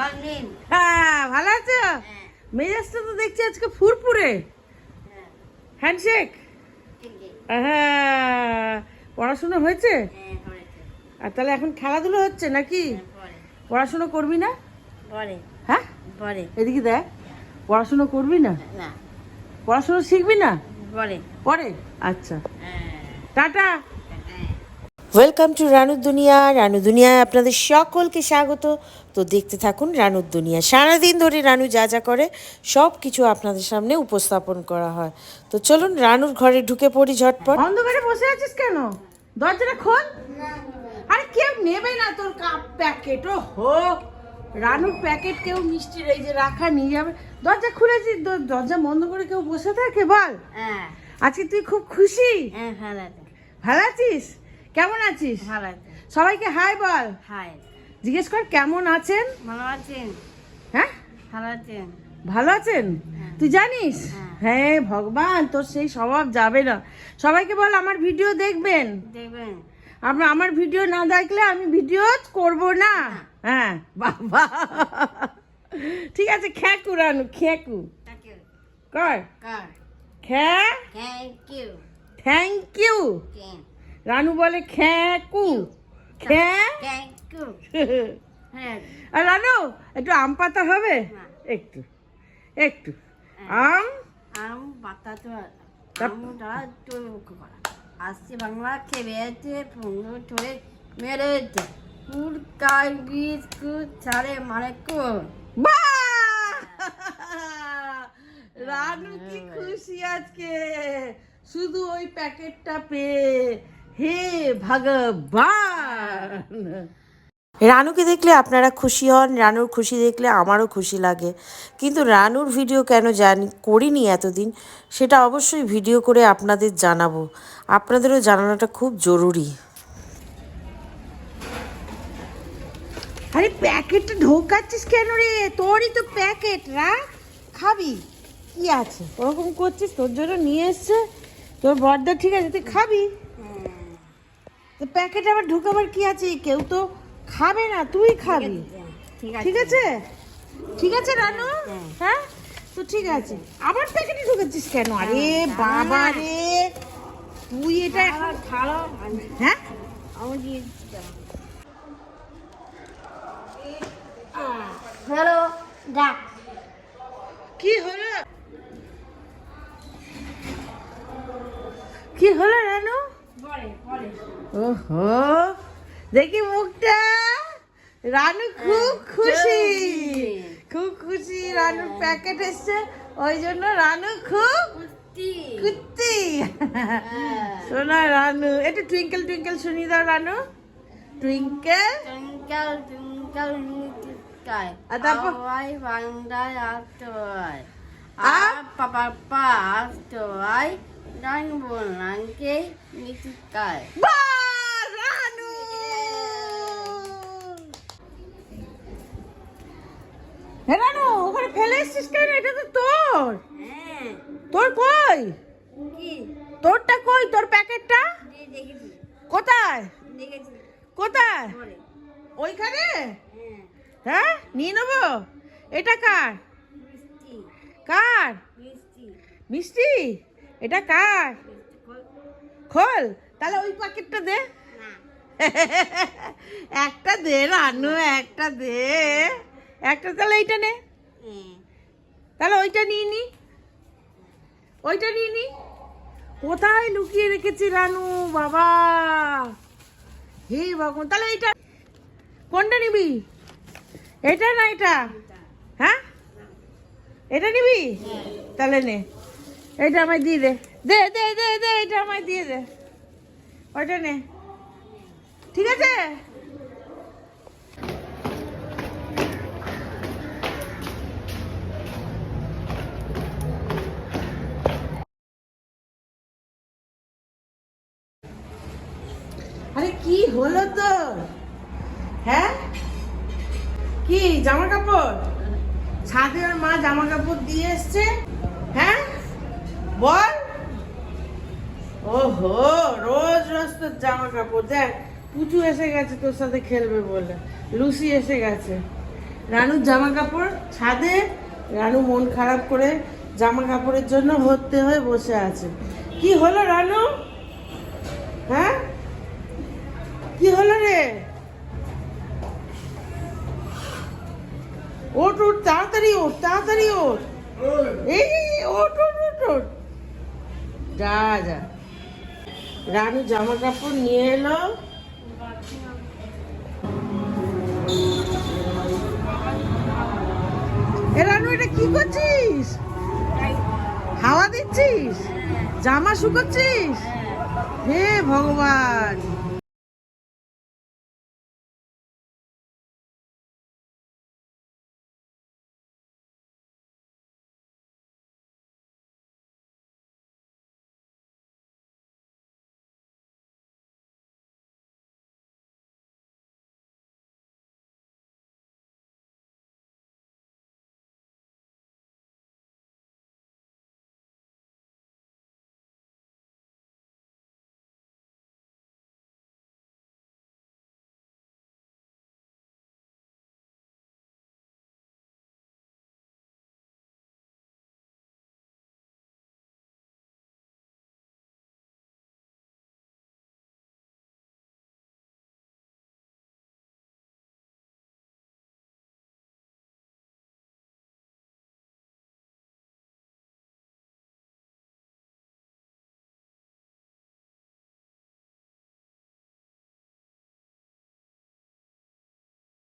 Morning হ্যাঁ ভালো আছো? হ্যাঁ। মেজাজটা তো দেখছি আজকে ফুরফুরে। হ্যাঁ। হ্যান্ডশেক হ্যাঁ পড়াশোনা হয়েছে? হ্যাঁ আর তাহলে এখন খেলাধুলো হচ্ছে নাকি? হ্যাঁ, পড়াশোনা করবি না? হ্যাঁ? এদিকে দেখ পড়াশোনা করবি না? না। পড়াশোনা শিখবি না? পরে পরে আচ্ছা। হ্যাঁ। টাটা। হ্যাঁ। ওয়েলকাম টু রানু দুনিয়া রানু দুনিয়ায় আপনাদের সকলকে স্বাগত। তো দেখতে থাকুন রানুর দুনিয়া। সারাদিন ধরে রানু যা যা করে সব কিছু আপনাদের সামনে উপস্থাপন করা হয়। তো চলুন রানুর ঘরে ঢুকে পড়ি ঝটপট। অন্ধকারে বসে আছিস কেন? দরজাটা খোল। আরে কেউ নেবে না তোর কাপ প্যাকেট ও হো রানুর প্যাকেট কেউ মিষ্টির এই যে রাখা নিয়ে যাবে। দরজা খুলেছি দ- দরজা বন্ধ করে কেউ বসে থাকে বল। হ্যাঁ। আজকে তুই খুব খুশি? হ্যাঁ ভালো আছে। ভালো আছিস? কেমন আছিস? ভালো আছে। সবাইকে হাই বল। হাই। জিজ্ঞেস কর কেমন আছেন? ভালো আছেন? হ্যাঁ? ভালো আছেন? ভালো আছেন? তুই জানিস? হ্যাঁ। হ্যাঁ ভগবান তোর সেই স্বভাব যাবে না। সবাইকে বল আমার ভিডিও দেখবেন? দেখবেন। আমরা আমার ভিডিও না দেখলে আমি ভিডিও করব না? হ্যাঁ বাবা। ঠিক আছে খ্যাকু রানু খ্যাকু কর। খ্যা thank you. Thank you. Ranu বলে খ্যাকু হ্যাঁ। আর রানু একটু আম পাতা হবে? হ্যাঁ। একটু একটু। আম? আম পাতা তো তা- আমটা তো করা। আসছে বাংলা খেয়ে বেড়েছে পনেরো ধরে মেরেছে বিস্কুট ছাড়ে মানে! রানু কি খুশি আজকে। শুধু ওই প্যাকেটটা পেয়ে। হে ভগবান। রানুকে দেখলে আপনারা খুশি হন রানুর খুশি দেখলে আমারও খুশি লাগে। কিন্তু রানুর ভিডিও কেন জানি করিনি এতদিন সেটা অবশ্যই ভিডিও করে আপনাদের জানাব। আপনাদেরও জানানোটা খুব জরুরি। আরে প্যাকেটটা ঢোকাচ্ছিস কেন রে? তোরই তো প্যাকেট রাখ খাবি? কি আছে? ওরকম করছিস তোর জন্য নিয়ে এসছে। তোর বর্দা ঠিক আছে তুই খাবি? প্যাকেট আবার ঢোকাবার কি আছে? কেউ তো খাবে না তুই খাবি। ঠিক আছে। ঠিক আছে? রানু? হ্যাঁ। তো ঠিক আছে। আবার প্যাকেটে ঢুকেছিস কেন? আরে বাবা রে। তুই এটা হ্যাঁ হ্যালো ডাক কি হলো? কি হলো ওহো দেখি মুখটা। রানু খুব খুশি। খুব খুশি রানুর প্যাকেট এসছে। ওই জন্য রানু খুব কুত্তি। শোনা রানু একটু টুইঙ্কেল টুইঙ্কেল শুনি দাও রানু। টুইঙ্কেল টুঙ্কাল নিতিকায় আর তারপর? আওয়াই বান্দায় আসতোয় আ? আর পাপার পা আসতোয় ডান বললামকে নিতিকায় বাহ, রানু হে রানু ওখানে ফেলে এসছিস কেন? এটা তো তোর। হ্যাঁ। তোর কই? তোরটা কই? তোর প্যাকেটটা? কোথায়? কোথায়? ওইখানে? হ্যাঁ। হ্যাঁ? নিয়ে নেব? এটা কার? কার? মিষ্টি। মিষ্টি? এটা কার? খোল। তাহলে ওই প্যাকেটটা দে। একটা দে রানু একটা দে। একটা তাহলে এইটা নে। হ্যাঁ। তাহলে ওইটা নিয়ে নি। ওইটা নিয়ে নি। কোথায় লুকিয়ে রেখেছি রানু? বাবা। হে ভগবান, তাহলে এইটা কোনটা নিবি? এটা না এটা? হ্যাঁ? এটা নিবি? তাহলে নে। এটা আমায় দিয়ে দে। দে দে দে দে এটা আমায় দিয়ে দে। ওইটা নে। ঠিক আছে? আরে কি হলো তোর? হ্যাঁ? কি জামা কাপড় ছাদে ওর মা জামা কাপড় দিয়ে এসছে? হ্যাঁ? বল। ওহো, রোজ রোজ তোর জামা কাপড় দেখ, পুচু এসে গেছে তোর সাথে খেলবে বলে, লুসি এসে গেছে। রানুর জামা কাপড় ছাদে, রানু মন খারাপ করে জামা কাপড়ের জন্য হতে হয়ে বসে আছে। কি হলো রানু? হ্যাঁ? কি হলো রে? ওট ওট তাড়াতাড়ি ওঠ তাড়াতাড়ি ওঠ। এই, ওঠ ওঠ ওঠ ওঠ। যা যা। রানু জামা কাপড় নিয়ে এলো। এ রানু, এটা কি করছিস? হাওয়া দিচ্ছিস? জামা শুকোচ্ছিস? হে ভগবান।